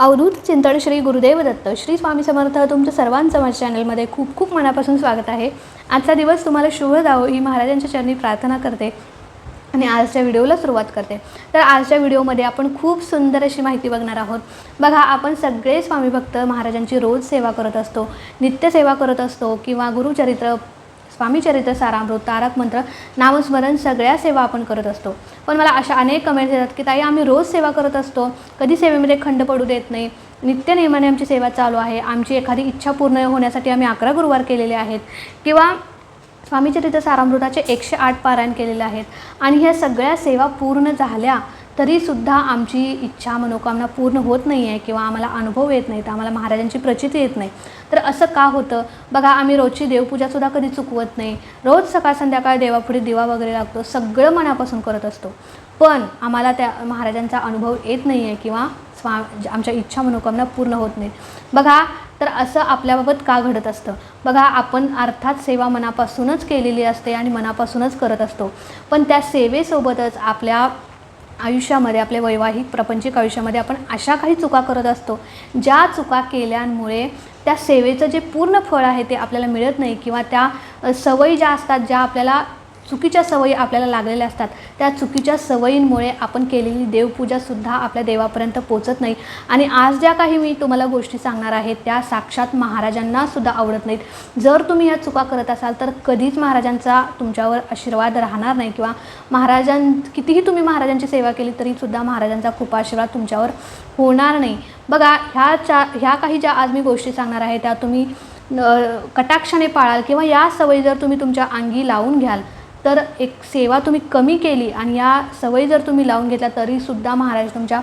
अवधूत चिंतन श्री गुरुदेव दत्त. श्री स्वामी समर्थ तुमचं सर्वांचं माझ्या चॅनलमध्ये खूप खूप मनापासून स्वागत आहे. आजचा दिवस तुम्हाला शुभ जावो ही महाराजांच्या चरणी प्रार्थना करते आणि आजच्या व्हिडिओला सुरुवात करते. तर आजच्या व्हिडिओमध्ये आपण खूप सुंदर अशी माहिती बघणार आहोत. बघा आपण सगळे स्वामी भक्त महाराजांची रोज सेवा करत असतो नित्यसेवा करत असतो किंवा गुरुचरित्र स्वामीचरित्र सारामृत तारक मंत्र नामस्मरण सगळ्या सेवा आपण करत असतो. पण मला अशा अनेक कमेंट्स येतात की ताई आम्ही रोज सेवा करत असतो. कधी सेवेमध्ये खंड पडू देत नाही. नित्य नियमाने आमची सेवा चालू आहे. आमची एखादी इच्छा पूर्ण होण्यासाठी आम्ही अकरा गुरुवार केलेले आहेत. किंवा स्वामीचरित्र सारामृताचे एकशे आठ पारायण केलेले आहेत. आणि ह्या सगळ्या सेवा पूर्ण झाल्या तरीसुद्धा आमची इच्छा मनोकामना पूर्ण होत नाही आहे किंवा आम्हाला अनुभव येत नाहीत आम्हाला महाराजांची प्रचिती येत नाही. तर असं का होतं? बघा आम्ही रोजची देवपूजासुद्धा कधी चुकवत नाही. रोज सकाळ संध्याकाळ देवापुढे दिवा वगैरे लागतो सगळं मनापासून करत असतो. पण आम्हाला त्या महाराजांचा अनुभव येत नाही आहे किंवा स्वा आमच्या इच्छा मनोकामना पूर्ण होत नाही बघा तर असं आपल्याबाबत का घडत असतं? बघा आपण अर्थात सेवा मनापासूनच केलेली असते आणि मनापासूनच करत असतो. पण त्या सेवेसोबतच आपल्या आयुष्यामध्ये आपल्या वैवाहिक प्रपंचिक आयुष्यामध्ये आपण अशा काही चुका करत असतो ज्या चुका केल्यामुळे त्या सेवेचं जे पूर्ण फळ आहे ते आपल्याला मिळत नाही किंवा त्या सवयी ज्या असतात ज्या आपल्याला चुकीच्या सवयी आपल्याला लागलेल्या असतात. त्या चुकीच्या सवयींमुळे आपण केलेली देवपूजासुद्धा आपल्या देवापर्यंत पोचत नाही. आणि आज ज्या काही मी तुम्हाला गोष्टी सांगणार आहे त्या साक्षात महाराजांनासुद्धा आवडत नाहीत. जर तुम्ही ह्या चुका करत असाल तर कधीच महाराजांचा तुमच्यावर आशीर्वाद राहणार नाही किंवा महाराजां कितीही तुम्ही महाराजांची सेवा केली तरीसुद्धा महाराजांचा खूप आशीर्वाद तुमच्यावर होणार नाही. बघा ह्या चा ह्या काही ज्या आज मी गोष्टी सांगणार आहे त्या तुम्ही कटाक्षाने पाळाल किंवा या सवयी जर तुम्ही तुमच्या अंगी लावून घ्याल तर एक सेवा तुम्ही कमी केली आणि या सवयी जर तुम्ही लावून घेतल्या तरीसुद्धा महाराज तुमच्या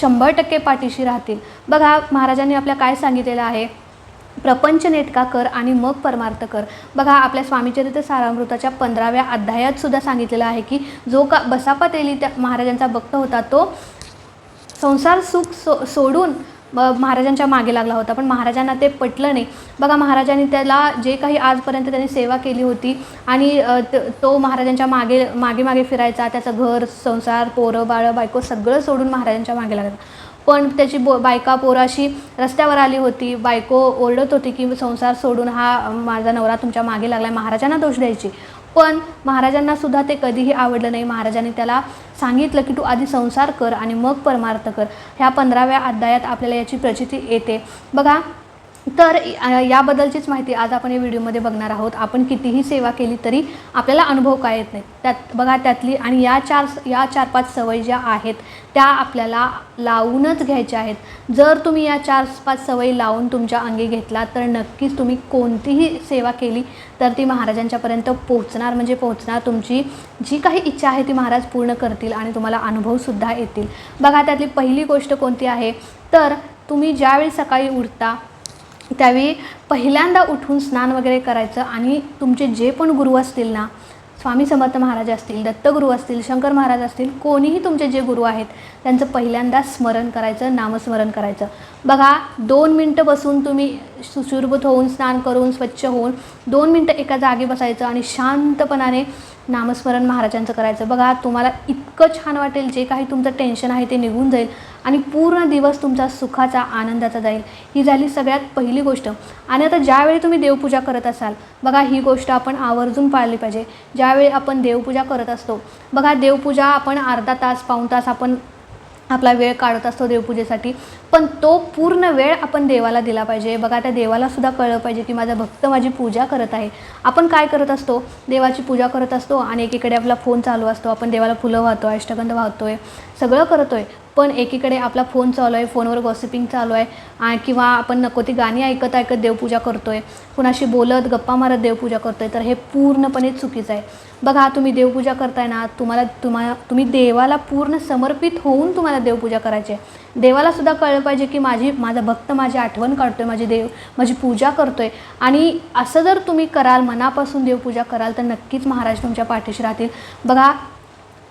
शंभर टक्के पाठीशी राहतील. बघा महाराजांनी आपल्या काय सांगितलेलं आहे? प्रपंच नेटका कर आणि मग परमार्थ कर. बघा आपल्या स्वामीचरित्र सारामृताच्या पंधराव्या अध्यायात सुद्धा सांगितलेलं आहे की जो का बसापा तेली त्या महाराजांचा भक्त होता तो संसार सुख सो सोडून महाराजांच्या मागे लागला होता पण महाराजांना ते पटलं नाही. बघा महाराजांनी त्याला जे काही आजपर्यंत त्यांनी सेवा केली होती आणि त- तो महाराजांच्या मागे मागे मागे फिरायचा त्याचं घर संसार पोरं बाळं बायको सगळं सोडून महाराजांच्या मागे लागला. पण त्याची बो बायका पोराशी रस्त्यावर आली होती. बायको ओरडत होती की संसार सोडून हा माझा नवरा तुमच्या मागे लागला आहे महाराजांना दोष द्यायची. पण महाराजांना सुद्धा ते कधीही आवडलं नाही. महाराजांनी त्याला सांगितलं की तू आधी संसार कर आणि मग परमार्थ कर. ह्या पंधराव्या अध्यायात आपल्याला याची प्रचिती येते. बघा तर याबद्दलचीच माहिती आज आपण या व्हिडिओमध्ये बघणार आहोत. आपण कितीही सेवा केली तरी आपल्याला अनुभव काय येत नाही. त्यात बघा त्यातली आणि या चार या चार पाच सवयी ज्या आहेत त्या आपल्याला लावूनच घ्यायच्या आहेत. जर तुम्ही या चार पाच सवयी लावून तुमच्या अंगी घेतला तर नक्कीच तुम्ही कोणतीही सेवा केली तर ती महाराजांच्यापर्यंत पोहोचणार. म्हणजे पोहोचणार तुमची जी काही इच्छा आहे ती महाराज पूर्ण करतील आणि तुम्हाला अनुभवसुद्धा येतील. बघा त्यातली पहिली गोष्ट कोणती आहे? तर तुम्ही ज्यावेळी सकाळी उठता त्यावेळी पहिल्यांदा उठून स्नान वगैरे करायचं आणि तुमचे जे पण गुरु असतील ना स्वामी समर्थ महाराज असतील दत्तगुरू असतील शंकर महाराज असतील कोणीही तुमचे जे गुरु आहेत त्यांचं पहिल्यांदा स्मरण करायचं नामस्मरण करायचं. बघा दोन मिनटं बसून तुम्ही सुशुरभूत होऊन स्नान करून स्वच्छ होऊन दोन मिनटं एका जागी बसायचं आणि शांतपणाने नामस्मरण महाराजांचं करायचं. बघा तुम्हाला इतकं छान वाटेल जे काही तुमचं टेन्शन आहे ते निघून जाईल आणि पूर्ण दिवस तुमचा सुखाचा आनंदाचा जाईल. ही झाली सगळ्यात पहिली गोष्ट. आणि आता ज्यावेळी तुम्ही देवपूजा करत असाल बघा ही गोष्ट आपण आवर्जून पाळली पाहिजे. ज्यावेळी आपण देवपूजा करत असतो बघा देवपूजा आपण अर्धा तास पाऊण तास आपण आपला वेळ काढत असतो देवपूजेसाठी. पण तो पूर्ण वेळ आपण देवाला दिला पाहिजे. बघा त्या देवालासुद्धा कळलं पाहिजे की माझा भक्त माझी पूजा करत आहे. आपण काय करत असतो? देवाची पूजा करत असतो आणि एकीकडे आपला फोन चालू असतो. आपण देवाला फुलं वाहतो आहे अष्टगंध आहे सगळं करतो आहे पण एकीकडे आपला फोन चालू आहे फोनवर गॉसिपिंग चालू आहे किंवा आपण नको ती गाणी ऐकत ऐकत देवपूजा करतो आहे कुणाशी बोलत गप्पा मारत देवपूजा करतो आहे तर हे पूर्णपणे चुकीचं आहे. बघा तुम्ही देवपूजा करताय ना तुम्हाला तुम्हाला तुम्ही देवाला पूर्ण समर्पित होऊन तुम्हाला देवपूजा करायची आहे. देवाला सुद्धा कळलं पाहिजे की माझी माझा भक्त माझी आठवण काढतो आहे माझी देव माझी पूजा करतो आहे आणि असं जर तुम्ही कराल मनापासून देवपूजा कराल तर नक्कीच महाराज तुमच्या पाठीशी राहतील. बघा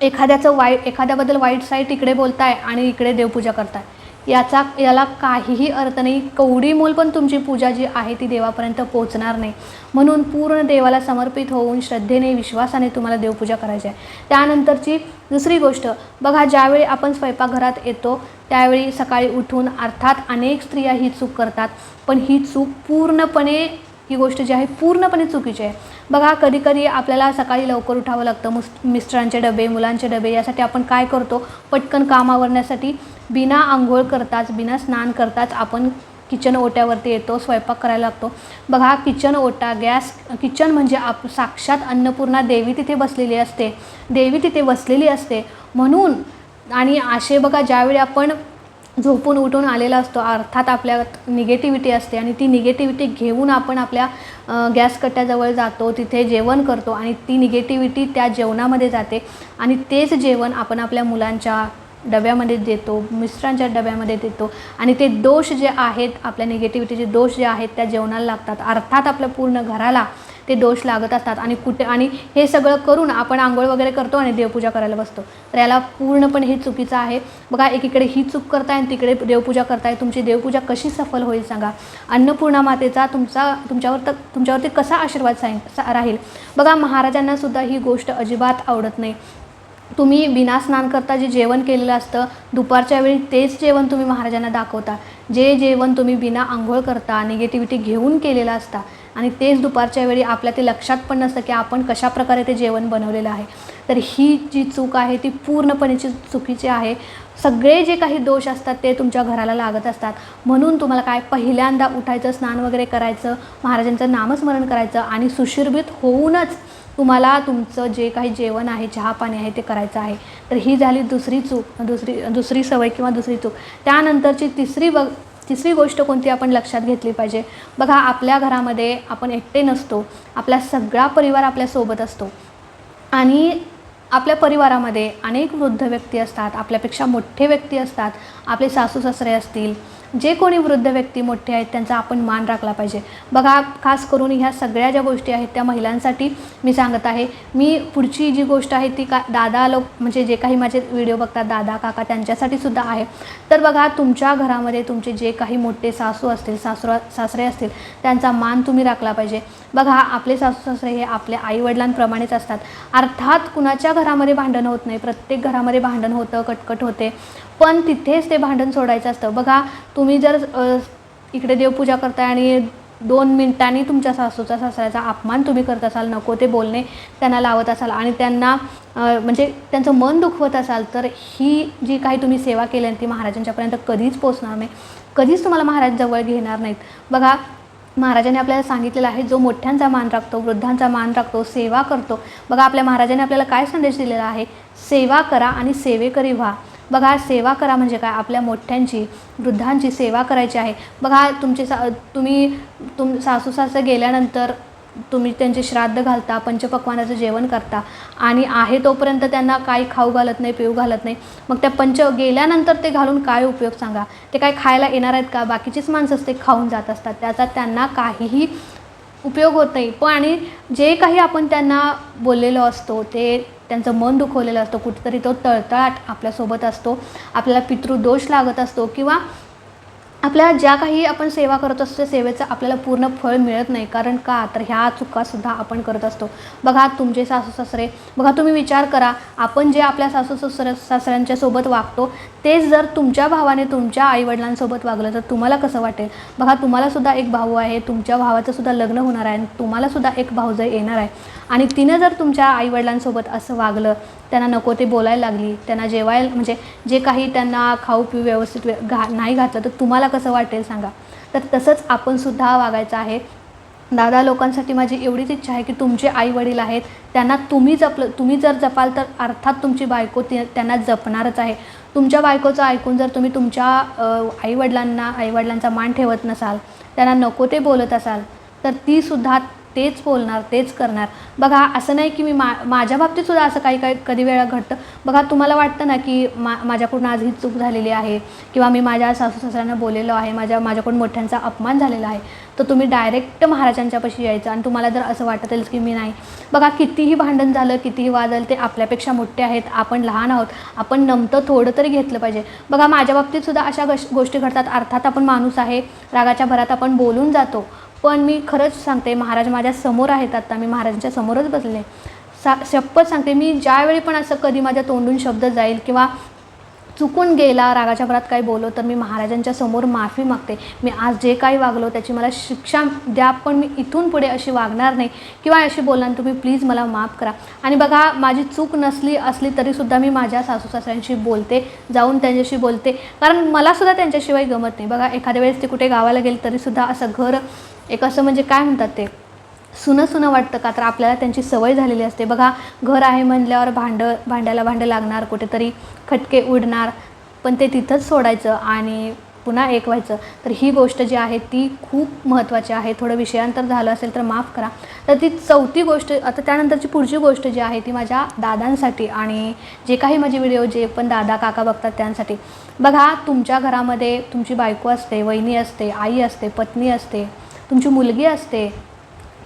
एखाद्याचं वाईट एखाद्याबद्दल वाईट साईट इकडे बोलताय आणि इकडे देवपूजा करताय. याचा याला काहीही अर्थ नाही. कवडी मोल पण तुमची पूजा जी आहे ती देवापर्यंत पोहोचणार नाही. म्हणून पूर्ण देवाला समर्पित होऊन श्रद्धेने विश्वासाने तुम्हाला देवपूजा करायची आहे. त्यानंतरची दुसरी गोष्ट बघा ज्यावेळी आपण स्वयंपाकघरात येतो त्यावेळी सकाळी उठून अर्थात अनेक स्त्रिया ही चूक करतात. पण ही चूक पूर्णपणे ही गोष्ट जी आहे पूर्णपणे चुकीची आहे. बघा कधी कधी आपल्याला सकाळी लवकर उठावं लागतं मुस मिस्टरांचे डबे मुलांचे डबे यासाठी आपण काय करतो? पटकन काम आवरण्यासाठी बिना आंघोळ करताच बिना स्नान करताच आपण किचन ओट्यावरती येतो स्वयंपाक करायला लागतो. बघा किचन ओटा गॅस किचन म्हणजे आप साक्षात अन्नपूर्णा देवी तिथे बसलेली असते. देवी तिथे बसलेली असते. म्हणून आणि असे बघा ज्यावेळी आपण झोपून उठून आलेला असतो. अर्थात आपल्यात निगेटिव्हिटी असते आणि ती निगेटिव्हिटी घेऊन आपण आपल्या गॅस कट्ट्याजवळ जातो तिथे जेवण करतो आणि ती निगेटिव्हिटी त्या जेवणामध्ये जाते आणि तेच जेवण आपण आपल्या मुलांच्या डब्यामध्ये देतो मिस्टरांच्या डब्यामध्ये देतो आणि ते दोष जे आहेत आपल्या निगेटिव्हिटीचे दोष जे आहेत त्या जेवणाला लागतात. अर्थात आपल्या पूर्ण घराला ते दोष लागत असतात आणि कुठे आणि हे सगळं करून आपण आंघोळ वगैरे करतो आणि देवपूजा करायला बसतो. तर याला पूर्णपणे हे चुकीचं आहे. बघा एकीकडे ही चूक करताय आणि तिकडे देवपूजा करताय. तुमची देवपूजा कशी सफल होईल सांगा. अन्नपूर्णा मातेचा तुमचा तुमच्यावर तर तुमच्यावरती कसा आशीर्वाद सांग सा- राहील? बघा महाराजांनासुद्धा ही गोष्ट अजिबात आवडत नाही. तुम्ही बिना स्नान करता जे जेवण केलेलं असतं दुपारच्या वेळी तेच जेवण तुम्ही महाराजांना दाखवता. जे जेवण तुम्ही बिना आंघोळ करता निगेटिव्हिटी घेऊन केलेलं असता आणि तेच दुपारच्या वेळी आपल्या ते लक्षात पण नसतं की आपण कशाप्रकारे ते जेवण बनवलेलं आहे. तर ही जी चूक आहे ती पूर्णपणेची चुकीची आहे. सगळे जे काही दोष असतात ते तुमच्या घराला लागत असतात. म्हणून तुम्हाला काय पहिल्यांदा उठायचं स्नान वगैरे करायचं महाराजांचं नामस्मरण करायचं आणि सुशिर्भित होऊनच तुम्हाला तुमचं जे काही जेवण आहे चहा पाणी आहे ते करायचं आहे. तर ही झाली दुसरी चूक दुसरी दुसरी सवय किंवा दुसरी चूक. त्यानंतरची तिसरी बघ तिसरी गोष्ट कोणती आपण लक्षात घेतली पाहिजे? बघा आपल्या घरामध्ये आपण एकटे नसतो. आपला सगळा परिवार आपल्यासोबत असतो. आणि आपल्या परिवारामध्ये अनेक वृद्ध व्यक्ती असतात आपल्यापेक्षा मोठे व्यक्ती असतात आपले सासू सासरे असतील जे कोणी वृद्ध व्यक्ती मोठे आहेत त्यांचा आपण मान राखला पाहिजे. बघा खास करून ह्या सगळ्या ज्या गोष्टी आहेत त्या महिलांसाठी मी सांगत आहे. मी पुढची जी गोष्ट आहे ती का दादा लोक म्हणजे जे काही माझे व्हिडिओ बघतात दादा काका त्यांच्यासाठी सुद्धा आहे. तर बघा तुमच्या घरामध्ये तुमचे जे काही मोठे सासू असतील सासरा सासरे असतील त्यांचा मान तुम्ही राखला पाहिजे. बघा आपले सासू सासरे हे आपल्या आईवडिलांप्रमाणेच असतात. अर्थात कुणाच्या घरामध्ये भांडण होत नाही प्रत्येक घरामध्ये भांडण होतं कटकट होते. पण तिथेच ते भांडण सोडायचं असतं. बघा तुम्ही जर इकडे देवपूजा करताय आणि दोन मिनिटांनी तुमच्या सासूचा सासऱ्याचा अपमान तुम्ही करत असाल नको ते बोलणे त्यांना लावत असाल आणि त्यांना म्हणजे त्यांचं मन दुखवत असाल तर ही जी काही तुम्ही सेवा केली आहे ती महाराजांच्यापर्यंत कधीच पोचणार नाही. कधीच तुम्हाला महाराज जवळ घेणार नाहीत. बघा महाराजांनी आपल्याला सांगितलेलं आहे जो मोठ्यांचा मान राखतो वृद्धांचा मान राखतो सेवा करतो. बघा आपल्या महाराजांनी आपल्याला काय संदेश दिलेला आहे? सेवा करा आणि सेवेकरी व्हा. बघा सेवा करा म्हणजे काय? आपल्या मोठ्यांची वृद्धांची सेवा करायची आहे. बघा तुमचे सा तुम्ही तुम सासू सासं गेल्यानंतर तुम्ही त्यांचे श्राद्ध घालता पंचपक्वानाचं जेवण करता आणि आहे तोपर्यंत त्यांना काही खाऊ घालत नाही पिऊ घालत नाही. मग त्या पंच गेल्यानंतर ते घालून काय उपयोग सांगा? ते काय खायला येणार आहेत का? बाकीचीच माणसं ते खाऊन जात असतात. त्याचा त्यांना काहीही उपयोग होत नाही. पण आणि जे काही आपण त्यांना बोललेलो असतो ते त्यांचं मन दुखवलेलं असतं. कुठेतरी तो तळतळाट आपल्यासोबत असतो. आपल्याला पितृदोष लागत असतो किंवा आपल्या ज्या काही आपण सेवा करत असतो त्या सेवेचं आपल्याला पूर्ण फळ मिळत नाही. कारण का? तर ह्या चुकासुद्धा आपण करत असतो. बघा तुमचे सासू सासरे. बघा तुम्ही विचार करा. आपण जे आपल्या सासू सासऱ्या सासऱ्यांच्या सोबत वागतो तेच जर तुमच्या भावाने तुमच्या आईवडिलांसोबत वागलं तर तुम्हाला कसं वाटेल? बघा तुम्हालासुद्धा एक भाऊ आहे. तुमच्या भावाचंसुद्धा लग्न होणार आहे आणि तुम्हालासुद्धा एक भाऊजय येणार आहे. आणि तिनं जर तुमच्या आईवडिलांसोबत असं वागलं त्यांना नको ते बोलायला लागली त्यांना जेवायला म्हणजे जे काही त्यांना खाऊ पिऊ व्यवस्थित घा नाही घातलं तर तुम्हाला कसं वाटेल सांगा. तर तसंच आपण सुद्धा वागायचं आहे. दादा लोकांसाठी माझी एवढीच इच्छा आहे की तुमचे आई वडील आहेत त्यांना तुम्ही जपलं तुम्ही जर जपाल तर अर्थात तुमची बायको ती त्यांना जपणारच आहे. तुमच्या बायकोचं ऐकून जर तुम्ही तुमच्या आईवडिलांना आईवडिलांचा मान ठेवत नसाल त्यांना नको ते बोलत असाल तर तीसुद्धा तेच बोलणार तेच करणार. बघा असं नाही की मी मा माझ्या बाबतीत सुद्धा असं काही काही कधी वेळा घडतं. बघा तुम्हाला वाटतं ना की मा माझ्याकडून आज ही चूक झालेली आहे किंवा मी माझ्या सासू सासऱ्यांना बोललेलो आहे माझ्या माझ्याकडून मोठ्यांचा अपमान झालेला आहे तर तुम्ही डायरेक्ट महाराजांच्यापाशी यायचं आणि तुम्हाला जर असं वाटत असेल की मी नाही. बघा कितीही भांडण झालं कितीही वाद ते आपल्यापेक्षा मोठे आहेत आपण लहान आहोत आपण नमतं थोडं तरी घेतलं पाहिजे. बघा माझ्या बाबतीत सुद्धा अशा गश गोष्टी घडतात. अर्थात आपण माणूस आहे रागाच्या भरात आपण बोलून जातो. पण मी खरंच सांगते महाराज माझ्यासमोर आहेत आता. मी महाराजांच्या समोरच बसले. सा शपथ सांगते मी ज्यावेळी पण असं कधी माझ्या तोंडून शब्द जाईल किंवा चुकून गेला रागाच्या भरात काही बोललो तर मी महाराजांच्या समोर माफी मागते. मी आज जे काही वागलो त्याची मला शिक्षा द्या पण मी इथून पुढे अशी वागणार नाही. किंवा अशी बोलणार तुम्ही प्लीज मला माफ करा. आणि बघा माझी चूक नसली असली तरीसुद्धा मी माझ्या सासू सासऱ्यांशी बोलते जाऊन त्यांच्याशी बोलते. कारण मलासुद्धा त्यांच्याशिवाय गमत नाही. बघा एखाद्या वेळेस ते कुठे गावाला गेले तरीसुद्धा असं घर एक असं म्हणजे काय म्हणतात ते? सुनं सुनं वाटतं का? तर आपल्याला त्यांची सवय झालेली असते. बघा घर आहे म्हणल्यावर भांडं भांड्याला भांडं लागणार कुठेतरी खटके उडणार पण ते तिथंच सोडायचं आणि पुन्हा एक व्हायचं. तर ही गोष्ट जी आहे ती खूप महत्त्वाची आहे. थोडं विषयांतर झालं असेल तर माफ करा. तर ती चौथी गोष्ट आता त्यानंतरची पुढची गोष्ट जी आहे ती माझ्या दादांसाठी आणि जे काही माझे व्हिडिओ जे पण दादा काका बघतात त्यांसाठी. बघा तुमच्या घरामध्ये तुमची बायको असते वहिनी असते आई असते पत्नी असते तुमची मुलगी असते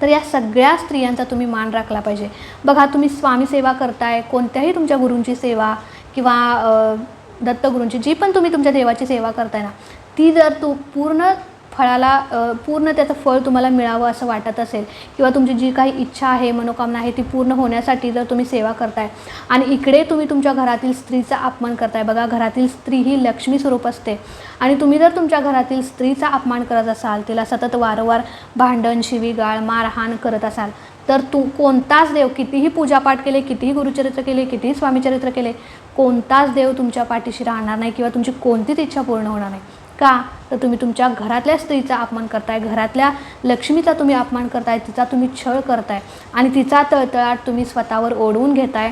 तर या सगळ्या स्त्रियांचा तुम्ही मान राखला पाहिजे. बघा तुम्ही स्वामी सेवा करताय कोणत्याही तुमच्या गुरूंची सेवा किंवा दत्तगुरूंची जी पण तुम्ही तुमच्या देवाची सेवा करताय ना ती जर तू पूर्ण फळाला पूर्ण त्याचं फळ तुम्हाला मिळावं असं वाटत असेल किंवा तुमची जी काही इच्छा आहे मनोकामना आहे ती पूर्ण होण्यासाठी जर तुम्ही सेवा करताय आणि इकडे तुम्ही तुमच्या घरातील स्त्रीचा अपमान करताय. बघा घरातील स्त्री ही लक्ष्मी स्वरूप असते. आणि तुम्ही जर तुमच्या घरातील स्त्रीचा अपमान करत असाल तिला सतत वारंवार भांडण शिवीगाळ मारहाण करत असाल तर तू कोणताच देव कितीही पूजापाठ केले कितीही गुरुचरित्र केले कितीही स्वामीचरित्र केले कोणताच देव तुमच्या पाठीशी राहणार नाही किंवा तुमची कोणतीच इच्छा पूर्ण होणार नाही. का? तर तुम्ही तुमच्या घरातल्या स्त्रीचा अपमान करताय. घरातल्या लक्ष्मीचा तुम्ही अपमान करताय. तिचा तुम्ही छळ करताय. आणि तिचा तळतळाट तुम्ही स्वतःवर ओढवून घेताय.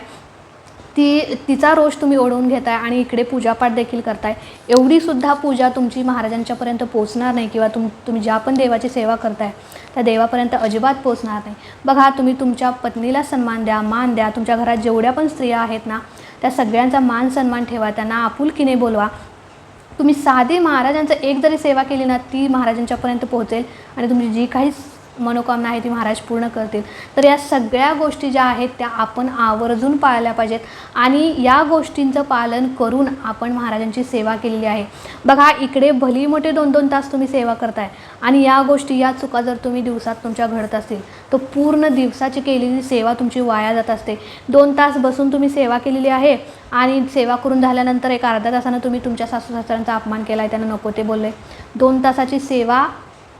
ती तिचा रोष तुम्ही ओढवून घेताय आणि इकडे पूजापाठ देखील करताय. एवढीसुद्धा पूजा तुमची महाराजांच्यापर्यंत पोचणार नाही किंवा तुम तुम्ही ज्या पण देवाची सेवा करताय त्या देवापर्यंत अजिबात पोचणार नाही. बघा तुम्ही तुमच्या पत्नीला सन्मान द्या मान द्या. तुमच्या घरात जेवढ्या पण स्त्रिया आहेत ना त्या सगळ्यांचा मान सन्मान ठेवा. त्यांना आपुलकीने बोलवा. तुम्ही साधी महाराजांचं एक जरी सेवा केली ना ती महाराजांच्यापर्यंत पोहोचेल आणि तुमची जी काही मनोकामना आहे ती महाराज पूर्ण करतील. तर या सगळ्या गोष्टी ज्या आहेत त्या आपण आवर्जून पाळल्या पाहिजेत आणि या गोष्टींचं पालन करून आपण महाराजांची सेवा केलेली आहे. बघा इकडे भली मोठे दोन दोन तास तुम्ही सेवा करताय आणि या गोष्टी या चुका जर तुम्ही दिवसात तुमच्या घडत असतील तर पूर्ण दिवसाची केलेली सेवा तुमची वाया जात असते. दोन तास बसून तुम्ही सेवा केलेली आहे आणि सेवा करून झाल्यानंतर एक अर्ध्या तासानं तुम्ही तुमच्या सासू सासऱ्यांचा अपमान केला आहे त्यांना नको ते बोलले. दोन तासाची सेवा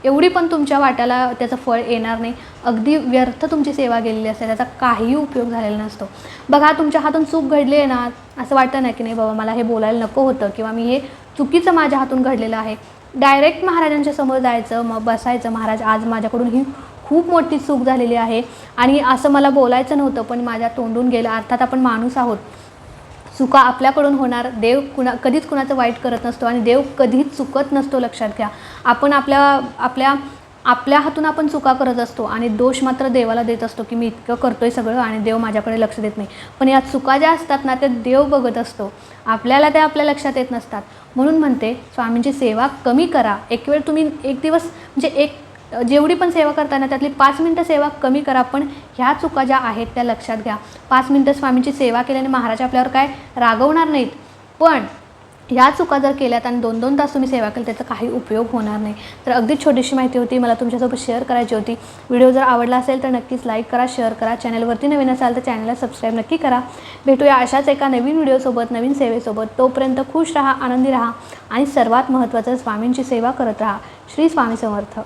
एवढी पण तुमच्या वाट्याला त्याचं फळ येणार नाही. अगदी व्यर्थ तुमची सेवा गेलेली असते. त्याचा काहीही उपयोग झालेला नसतो. बघा तुमच्या हातून चूक घडली आहे ना असं वाटतं ना की नाही बाबा मला हे बोलायला नको होतं किंवा मी हे चुकीचं माझ्या हातून घडलेलं आहे. डायरेक्ट महाराजांच्या समोर जायचं मग बसायचं. महाराज आज माझ्याकडून ही खूप मोठी चूक झालेली आहे. आणि असं मला बोलायचं नव्हतं पण माझ्या तोंडून गेलं. अर्थात आपण माणूस आहोत. चुका आपल्याकडून होणार. देव कुणा कधीच कुणाचं वाईट करत नसतो आणि देव कधीच चुकत नसतो लक्षात घ्या. आपण आपल्या आपल्या आपल्या हातून आपण चुका करत असतो आणि दोष मात्र देवाला देत असतो की मी इतकं करतोय सगळं आणि देव माझ्याकडे लक्ष देत नाही. पण या चुका ज्या असतात ना त्या देव बघत असतो. आपल्याला त्या आपल्या लक्षात येत नसतात. म्हणून म्हणते स्वामींची सेवा कमी करा. एक वेळ तुम्ही एक दिवस म्हणजे एक जेवढी पण सेवा करताना त्यातली पाच मिनटं सेवा कमी करा पण ह्या चुका ज्या आहेत त्या लक्षात घ्या. पाच मिनटं स्वामींची सेवा केल्याने महाराज आपल्यावर काय रागवणार नाहीत. पण ह्या चुका जर केल्यात आणि दोन दोन तास तुम्ही सेवा केली त्याचा काही उपयोग होणार नाही. तर अगदी छोटीशी माहिती होती मला तुमच्यासोबत शेअर करायची होती. व्हिडिओ जर आवडला असेल तर नक्कीच लाईक करा शेअर करा. चॅनलवरती नवीन असाल तर चॅनलला सबस्क्राईब नक्की करा. भेटूया अशाच एका नवीन व्हिडिओसोबत नवीन सेवेसोबत. तोपर्यंत खुश राहा आनंदी राहा आणि सर्वात महत्त्वाचं स्वामींची सेवा करत राहा. श्री स्वामी समर्थ.